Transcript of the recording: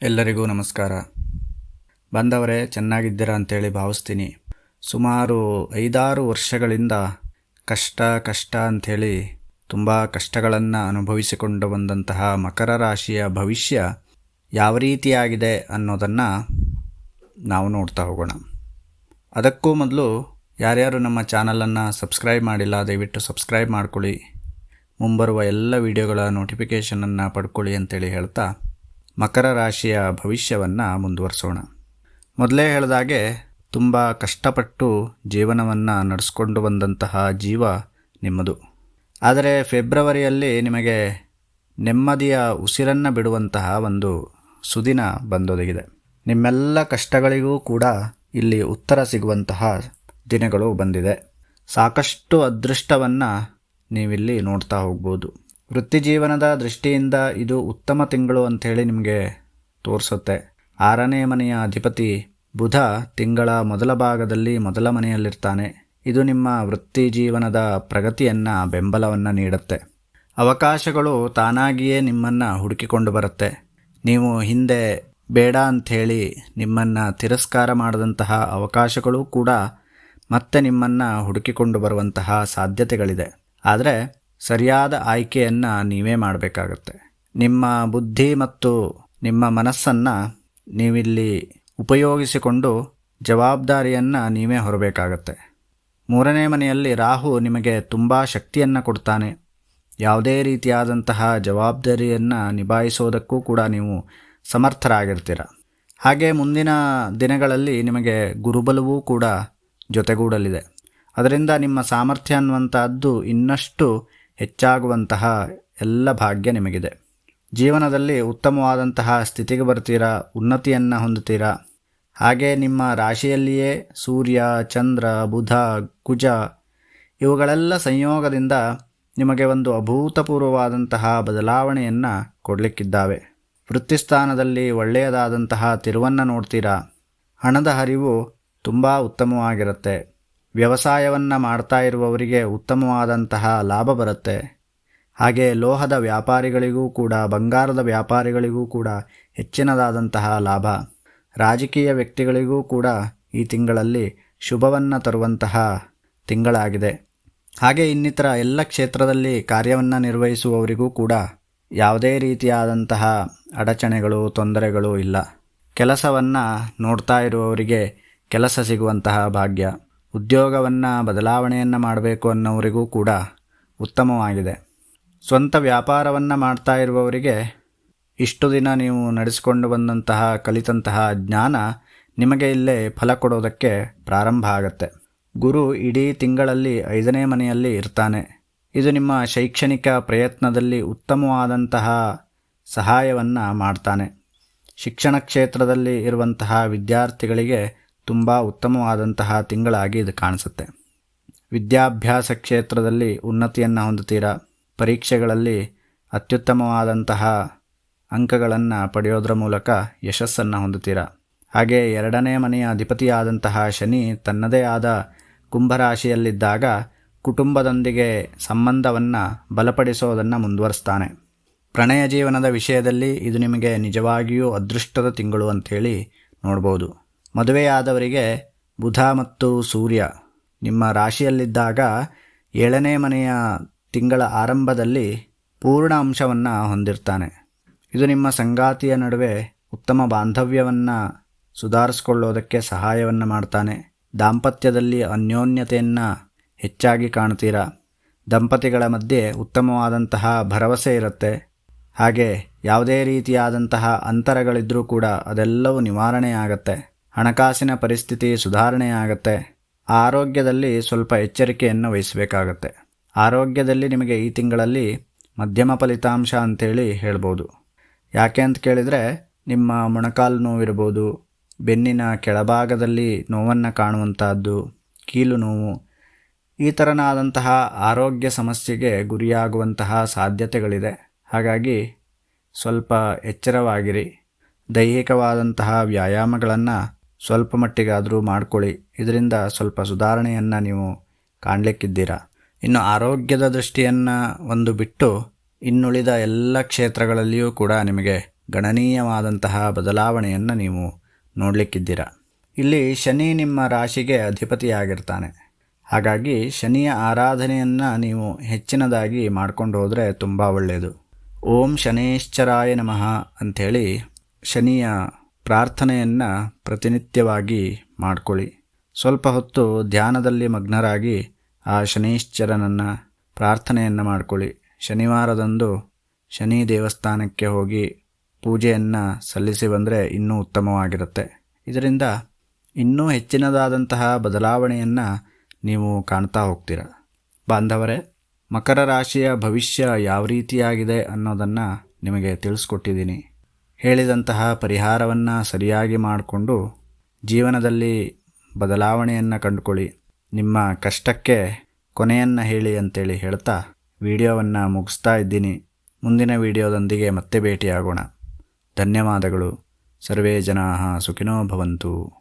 ಎಲ್ಲರಿಗೂ ನಮಸ್ಕಾರ. ಬಂದವರೇ, ಚೆನ್ನಾಗಿದ್ದೀರಾ ಅಂತೇಳಿ ಭಾವಿಸ್ತೀನಿ. ಸುಮಾರು ಐದಾರು ವರ್ಷಗಳಿಂದ ಕಷ್ಟ ಕಷ್ಟ ಅಂಥೇಳಿ ತುಂಬ ಕಷ್ಟಗಳನ್ನು ಅನುಭವಿಸಿಕೊಂಡು ಬಂದಂತಹ ಮಕರ ರಾಶಿಯ ಭವಿಷ್ಯ ಯಾವ ರೀತಿಯಾಗಿದೆ ಅನ್ನೋದನ್ನು ನಾವು ನೋಡ್ತಾ ಹೋಗೋಣ. ಅದಕ್ಕೂ ಮೊದಲು ಯಾರ್ಯಾರು ನಮ್ಮ ಚಾನಲನ್ನು ಸಬ್ಸ್ಕ್ರೈಬ್ ಮಾಡಿಲ್ಲ, ದಯವಿಟ್ಟು ಸಬ್ಸ್ಕ್ರೈಬ್ ಮಾಡ್ಕೊಳ್ಳಿ. ಮುಂಬರುವ ಎಲ್ಲ ವಿಡಿಯೋಗಳ ನೋಟಿಫಿಕೇಷನನ್ನು ಪಡ್ಕೊಳ್ಳಿ ಅಂತೇಳಿ ಹೇಳ್ತಾ ಮಕರ ರಾಶಿಯ ಭವಿಷ್ಯವನ್ನು ಮುಂದುವರಿಸೋಣ. ಮೊದಲೇ ಹೇಳಿದಾಗೆ ತುಂಬ ಕಷ್ಟಪಟ್ಟು ಜೀವನವನ್ನು ನಡೆಸ್ಕೊಂಡು ಬಂದಂತಹ ಜೀವ ನಿಮ್ಮದು. ಆದರೆ ಫೆಬ್ರವರಿಯಲ್ಲಿ ನಿಮಗೆ ನೆಮ್ಮದಿಯ ಉಸಿರನ್ನು ಬಿಡುವಂತಹ ಒಂದು ಸುದಿನ ಬಂದೊದಗಿದೆ. ನಿಮ್ಮೆಲ್ಲ ಕಷ್ಟಗಳಿಗೂ ಕೂಡ ಇಲ್ಲಿ ಉತ್ತರ ಸಿಗುವಂತಹ ದಿನಗಳು ಬಂದಿದೆ. ಸಾಕಷ್ಟು ಅದೃಷ್ಟವನ್ನು ನೀವಿಲ್ಲಿ ನೋಡ್ತಾ ಹೋಗ್ಬೋದು. ವೃತ್ತಿ ಜೀವನದ ದೃಷ್ಟಿಯಿಂದ ಇದು ಉತ್ತಮ ತಿಂಗಳು ಅಂಥೇಳಿ ನಿಮಗೆ ತೋರಿಸುತ್ತೆ. ಆರನೇ ಮನೆಯ ಅಧಿಪತಿ ಬುಧ ತಿಂಗಳ ಮೊದಲ ಭಾಗದಲ್ಲಿ ಮೊದಲ ಮನೆಯಲ್ಲಿರ್ತಾನೆ. ಇದು ನಿಮ್ಮ ವೃತ್ತಿ ಜೀವನದ ಪ್ರಗತಿಯನ್ನು, ಬೆಂಬಲವನ್ನು ನೀಡುತ್ತೆ. ಅವಕಾಶಗಳು ತಾನಾಗಿಯೇ ನಿಮ್ಮನ್ನು ಹುಡುಕಿಕೊಂಡು ಬರುತ್ತೆ. ನೀವು ಹಿಂದೆ ಬೇಡ ಅಂಥೇಳಿ ನಿಮ್ಮನ್ನು ತಿರಸ್ಕಾರ ಮಾಡಿದಂತಹ ಅವಕಾಶಗಳು ಕೂಡ ಮತ್ತೆ ನಿಮ್ಮನ್ನು ಹುಡುಕಿಕೊಂಡು ಬರುವಂತಹ ಸಾಧ್ಯತೆಗಳಿದೆ. ಆದರೆ ಸರಿಯಾದ ಆಯ್ಕೆಯನ್ನು ನೀವೇ ಮಾಡಬೇಕಾಗತ್ತೆ. ನಿಮ್ಮ ಬುದ್ಧಿ ಮತ್ತು ನಿಮ್ಮ ಮನಸ್ಸನ್ನು ನೀವಿಲ್ಲಿ ಉಪಯೋಗಿಸಿಕೊಂಡು ಜವಾಬ್ದಾರಿಯನ್ನು ನೀವೇ ಹೊರಬೇಕಾಗತ್ತೆ. ಮೂರನೇ ಮನೆಯಲ್ಲಿ ರಾಹು ನಿಮಗೆ ತುಂಬ ಶಕ್ತಿಯನ್ನು ಕೊಡ್ತಾನೆ. ಯಾವುದೇ ರೀತಿಯಾದಂತಹ ಜವಾಬ್ದಾರಿಯನ್ನು ನಿಭಾಯಿಸೋದಕ್ಕೂ ಕೂಡ ನೀವು ಸಮರ್ಥರಾಗಿರ್ತೀರ. ಹಾಗೆ ಮುಂದಿನ ದಿನಗಳಲ್ಲಿ ನಿಮಗೆ ಗುರುಬಲವೂ ಕೂಡ ಜೊತೆಗೂಡಲಿದೆ. ಅದರಿಂದ ನಿಮ್ಮ ಸಾಮರ್ಥ್ಯ ಅನ್ನುವಂಥದ್ದು ಇನ್ನಷ್ಟು ಹೆಚ್ಚಾಗುವಂತಹ ಎಲ್ಲ ಭಾಗ್ಯ ನಿಮಗಿದೆ. ಜೀವನದಲ್ಲಿ ಉತ್ತಮವಾದಂತಹ ಸ್ಥಿತಿಗೆ ಬರ್ತೀರಾ? ಉನ್ನತಿಯನ್ನು ಹೊಂದುತ್ತೀರಾ? ಹಾಗೆ ನಿಮ್ಮ ರಾಶಿಯಲ್ಲಿಯೇ ಸೂರ್ಯ, ಚಂದ್ರ, ಬುಧ, ಕುಜ ಇವುಗಳೆಲ್ಲ ಸಂಯೋಗದಿಂದ ನಿಮಗೆ ಒಂದು ಅಭೂತಪೂರ್ವವಾದಂತಹ ಬದಲಾವಣೆಯನ್ನು ಕೊಡಲಿಕ್ಕಿದ್ದಾವೆ. ವೃತ್ತಿಸ್ಥಾನದಲ್ಲಿ ಒಳ್ಳೆಯದಾದಂತಹ ತಿರುವನ್ನು ನೋಡ್ತೀರಾ? ಹಣದ ಹರಿವು ತುಂಬ ಉತ್ತಮವಾಗಿರುತ್ತೆ. ವ್ಯವಸಾಯವನ್ನು ಮಾಡ್ತಾ ಇರುವವರಿಗೆ ಉತ್ತಮವಾದಂತಹ ಲಾಭ ಬರುತ್ತೆ. ಹಾಗೆ ಲೋಹದ ವ್ಯಾಪಾರಿಗಳಿಗೂ ಕೂಡ, ಬಂಗಾರದ ವ್ಯಾಪಾರಿಗಳಿಗೂ ಕೂಡ ಹೆಚ್ಚಿನದಾದಂತಹ ಲಾಭ. ರಾಜಕೀಯ ವ್ಯಕ್ತಿಗಳಿಗೂ ಕೂಡ ಈ ತಿಂಗಳಲ್ಲಿ ಶುಭವನ್ನು ತರುವಂತಹ ತಿಂಗಳಾಗಿದೆ. ಹಾಗೆ ಇನ್ನಿತರ ಎಲ್ಲ ಕ್ಷೇತ್ರದಲ್ಲಿ ಕಾರ್ಯವನ್ನು ನಿರ್ವಹಿಸುವವರಿಗೂ ಕೂಡ ಯಾವುದೇ ರೀತಿಯಾದಂತಹ ಅಡಚಣೆಗಳು, ತೊಂದರೆಗಳು ಇಲ್ಲ. ಕೆಲಸವನ್ನು ನೋಡ್ತಾ ಇರುವವರಿಗೆ ಕೆಲಸ ಸಿಗುವಂತಹ ಭಾಗ್ಯ. ಉದ್ಯೋಗವನ್ನು, ಬದಲಾವಣೆಯನ್ನು ಮಾಡಬೇಕು ಅನ್ನೋರಿಗೂ ಕೂಡ ಉತ್ತಮವಾಗಿದೆ. ಸ್ವಂತ ವ್ಯಾಪಾರವನ್ನು ಮಾಡ್ತಾ ಇರುವವರಿಗೆ ಇಷ್ಟು ದಿನ ನೀವು ನಡೆಸಿಕೊಂಡು ಬಂದಂತಹ, ಕಲಿತಂತಹ ಜ್ಞಾನ ನಿಮಗೆ ಇಲ್ಲೇ ಫಲ ಕೊಡೋದಕ್ಕೆ ಪ್ರಾರಂಭ ಆಗತ್ತೆ. ಗುರು ಇಡೀ ತಿಂಗಳಲ್ಲಿ ಐದನೇ ಮನೆಯಲ್ಲಿ ಇರ್ತಾನೆ. ಇದು ನಿಮ್ಮ ಶೈಕ್ಷಣಿಕ ಪ್ರಯತ್ನದಲ್ಲಿ ಉತ್ತಮವಾದಂತಹ ಸಹಾಯವನ್ನು ಮಾಡ್ತಾನೆ. ಶಿಕ್ಷಣ ಕ್ಷೇತ್ರದಲ್ಲಿ ಇರುವಂತಹ ವಿದ್ಯಾರ್ಥಿಗಳಿಗೆ ತುಂಬ ಉತ್ತಮವಾದಂತಹ ತಿಂಗಳಾಗಿ ಇದು ಕಾಣಿಸುತ್ತೆ. ವಿದ್ಯಾಭ್ಯಾಸ ಕ್ಷೇತ್ರದಲ್ಲಿ ಉನ್ನತಿಯನ್ನು ಹೊಂದುತ್ತೀರಾ? ಪರೀಕ್ಷೆಗಳಲ್ಲಿ ಅತ್ಯುತ್ತಮವಾದಂತಹ ಅಂಕಗಳನ್ನು ಪಡೆಯೋದ್ರ ಮೂಲಕ ಯಶಸ್ಸನ್ನು ಹೊಂದುತ್ತೀರಾ? ಹಾಗೆ ಎರಡನೇ ಮನೆಯ ಅಧಿಪತಿಯಾದಂತಹ ಶನಿ ತನ್ನದೇ ಆದ ಕುಂಭರಾಶಿಯಲ್ಲಿದ್ದಾಗ ಕುಟುಂಬದೊಂದಿಗೆ ಸಂಬಂಧವನ್ನು ಬಲಪಡಿಸೋದನ್ನು ಮುಂದುವರಿಸ್ತಾನೆ. ಪ್ರಣಯ ಜೀವನದ ವಿಷಯದಲ್ಲಿ ಇದು ನಿಮಗೆ ನಿಜವಾಗಿಯೂ ಅದೃಷ್ಟದ ತಿಂಗಳು ಅಂಥೇಳಿ ನೋಡ್ಬೋದು. ಮದುವೆಯಾದವರಿಗೆ ಬುಧ ಮತ್ತು ಸೂರ್ಯ. ನಿಮ್ಮ ರಾಶಿಯಲ್ಲಿದ್ದಾಗ ಏಳನೇ ಮನೆಯ ತಿಂಗಳ ಆರಂಭದಲ್ಲಿ ಪೂರ್ಣ ಅಂಶವನ್ನು ಹೊಂದಿರ್ತಾನೆ. ಇದು ನಿಮ್ಮ ಸಂಗಾತಿಯ ನಡುವೆ ಉತ್ತಮ ಬಾಂಧವ್ಯವನ್ನು ಸುಧಾರಿಸ್ಕೊಳ್ಳೋದಕ್ಕೆ ಸಹಾಯವನ್ನು ಮಾಡ್ತಾನೆ. ದಾಂಪತ್ಯದಲ್ಲಿ ಅನ್ಯೋನ್ಯತೆಯನ್ನು ಹೆಚ್ಚಾಗಿ ಕಾಣ್ತೀರಾ? ದಂಪತಿಗಳ ಮಧ್ಯೆ ಉತ್ತಮವಾದಂತಹ ಭರವಸೆ ಇರುತ್ತೆ. ಹಾಗೆ ಯಾವುದೇ ರೀತಿಯಾದಂತಹ ಅಂತರಗಳಿದ್ದರೂ ಕೂಡ ಅದೆಲ್ಲವೂ ನಿವಾರಣೆ ಆಗತ್ತೆ. ಹಣಕಾಸಿನ ಪರಿಸ್ಥಿತಿ ಸುಧಾರಣೆಯಾಗತ್ತೆ. ಆರೋಗ್ಯದಲ್ಲಿ ಸ್ವಲ್ಪ ಎಚ್ಚರಿಕೆಯನ್ನು ವಹಿಸಬೇಕಾಗತ್ತೆ. ಆರೋಗ್ಯದಲ್ಲಿ ನಿಮಗೆ ಈ ತಿಂಗಳಲ್ಲಿ ಮಧ್ಯಮ ಫಲಿತಾಂಶ ಅಂಥೇಳಿ ಹೇಳ್ಬೋದು. ಯಾಕೆ ಅಂತ ಕೇಳಿದರೆ, ನಿಮ್ಮ ಮೊಣಕಾಲು ನೋವಿರ್ಬೋದು, ಬೆನ್ನಿನ ಕೆಳಭಾಗದಲ್ಲಿ ನೋವನ್ನು ಕಾಣುವಂತಹದ್ದು, ಕೀಲು ನೋವು, ಈ ಥರನಾದಂತಹ ಆರೋಗ್ಯ ಸಮಸ್ಯೆಗೆ ಗುರಿಯಾಗುವಂತಹ ಸಾಧ್ಯತೆಗಳಿದೆ. ಹಾಗಾಗಿ ಸ್ವಲ್ಪ ಎಚ್ಚರವಾಗಿರಿ. ದೈಹಿಕವಾದಂತಹ ವ್ಯಾಯಾಮಗಳನ್ನು ಸ್ವಲ್ಪ ಮಟ್ಟಿಗಾದರೂ ಮಾಡ್ಕೊಳ್ಳಿ. ಇದರಿಂದ ಸ್ವಲ್ಪ ಸುಧಾರಣೆಯನ್ನು ನೀವು ಕಾಣಲಿಕ್ಕಿದ್ದೀರಾ? ಇನ್ನು ಆರೋಗ್ಯದ ದೃಷ್ಟಿಯನ್ನು ಒಂದು ಬಿಟ್ಟು ಇನ್ನುಳಿದ ಎಲ್ಲ ಕ್ಷೇತ್ರಗಳಲ್ಲಿಯೂ ಕೂಡ ನಿಮಗೆ ಗಣನೀಯವಾದಂತಹ ಬದಲಾವಣೆಯನ್ನು ನೀವು ನೋಡಲಿಕ್ಕಿದ್ದೀರಾ? ಇಲ್ಲಿ ಶನಿ ನಿಮ್ಮ ರಾಶಿಗೆ ಅಧಿಪತಿಯಾಗಿರ್ತಾನೆ. ಹಾಗಾಗಿ ಶನಿಯ ಆರಾಧನೆಯನ್ನು ನೀವು ಹೆಚ್ಚಿನದಾಗಿ ಮಾಡ್ಕೊಂಡು ಹೋದರೆ ತುಂಬ ಒಳ್ಳೆಯದು ಓಂ ಶನೇಶ್ಚರಾಯ ನಮಃ ಅಂಥೇಳಿ ಶನಿಯ ಪ್ರಾರ್ಥನೆಯನ್ನು ಪ್ರತಿನಿತ್ಯವಾಗಿ ಮಾಡಿಕೊಳ್ಳಿ. ಸ್ವಲ್ಪ ಹೊತ್ತು ಧ್ಯಾನದಲ್ಲಿ ಮಗ್ನರಾಗಿ ಆ ಶನೀಶ್ಚರನನ್ನು ಪ್ರಾರ್ಥನೆಯನ್ನು ಮಾಡಿಕೊಳ್ಳಿ. ಶನಿವಾರದಂದು ಶನಿ ದೇವಸ್ಥಾನಕ್ಕೆ ಹೋಗಿ ಪೂಜೆಯನ್ನು ಸಲ್ಲಿಸಿ ಬಂದರೆ ಇನ್ನೂ ಉತ್ತಮವಾಗಿರುತ್ತೆ. ಇದರಿಂದ ಇನ್ನೂ ಹೆಚ್ಚಿನದಾದಂತಹ ಬದಲಾವಣೆಯನ್ನು ನೀವು ಕಾಣ್ತಾ ಹೋಗ್ತೀರ. ಬಾಂಧವರೇ, ಮಕರ ರಾಶಿಯ ಭವಿಷ್ಯ ಯಾವ ರೀತಿಯಾಗಿದೆ ಅನ್ನೋದನ್ನು ನಿಮಗೆ ತಿಳಿಸ್ಕೊಟ್ಟಿದ್ದೀನಿ. ಹೇಳಿದಂತಹ ಪರಿಹಾರವನ್ನು ಸರಿಯಾಗಿ ಮಾಡಿಕೊಂಡು ಜೀವನದಲ್ಲಿ ಬದಲಾವಣೆಯನ್ನು ಕಂಡುಕೊಳ್ಳಿ. ನಿಮ್ಮ ಕಷ್ಟಕ್ಕೆ ಕೊನೆಯನ್ನು ಹೇಳಿ ಅಂತೇಳಿ ಹೇಳ್ತಾ ವಿಡಿಯೋವನ್ನು ಮುಗಿಸ್ತಾ ಇದ್ದೀನಿ. ಮುಂದಿನ ವಿಡಿಯೋದೊಂದಿಗೆ ಮತ್ತೆ ಭೇಟಿಯಾಗೋಣ. ಧನ್ಯವಾದಗಳು. ಸರ್ವೇ ಜನಾ ಸುಖಿನೋ ಭವಂತು.